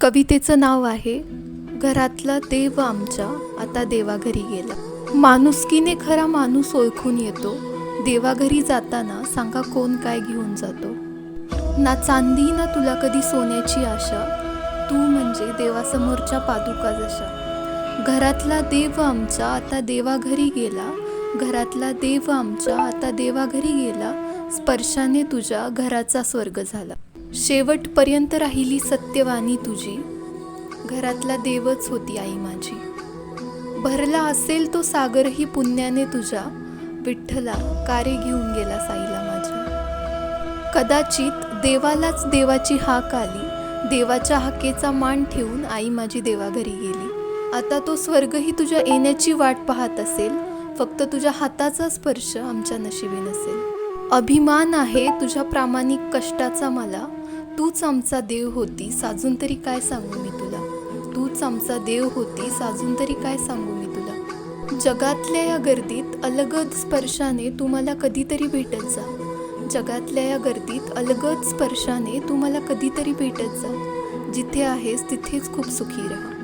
कवितेचं नाव आहे घरातला देव आमच्या आता देवाघरी गेला. माणुसकीने खरा माणूस ओळखून येतो. देवाघरी जाताना सांगा कोण काय घेऊन जातो. ना चांदी ना तुला कधी सोन्याची आशा. तू म्हणजे देवासमोरच्या पादुका जशा. घरातला देव आमचा आता देवाघरी गेला. घरातला देव आमच्या आता देवाघरी गेला. स्पर्शाने तुझ्या घराचा स्वर्ग झाला. शेवटपर्यंत राहिली सत्यवाणी तुझी. घरातला देवच होती आई माझी. भरला असेल तो सागरही पुण्याने तुझ्या विठ्ठला कारे घेऊन गेला साईला माझ्या कदाचित देवालाच देवाची हाक आली. देवाच्या हाकेचा मान ठेवून आई माझी देवाघरी गेली. आता तो स्वर्गही तुझ्या येण्याची वाट पाहत असेल. फक्त तुझ्या हाताचा स्पर्श आमच्या नशिबी नसेल. अभिमान आहे तुझ्या प्रामाणिक कष्टाचा मला. तूच आमचा देव होती साजून तरी काय सांगू मी तुला? तूच आमचा देव होती साजून तरी काय सांगू मी तुला? जगातल्या या गर्दीत अलगद स्पर्शाने तुम्हाला कधीतरी भेटत जा. जगातल्या या गर्दीत अलगद स्पर्शाने तू मला कधीतरी भेटत जा. जिथे आहेस तिथेच खूप सुखी राहा.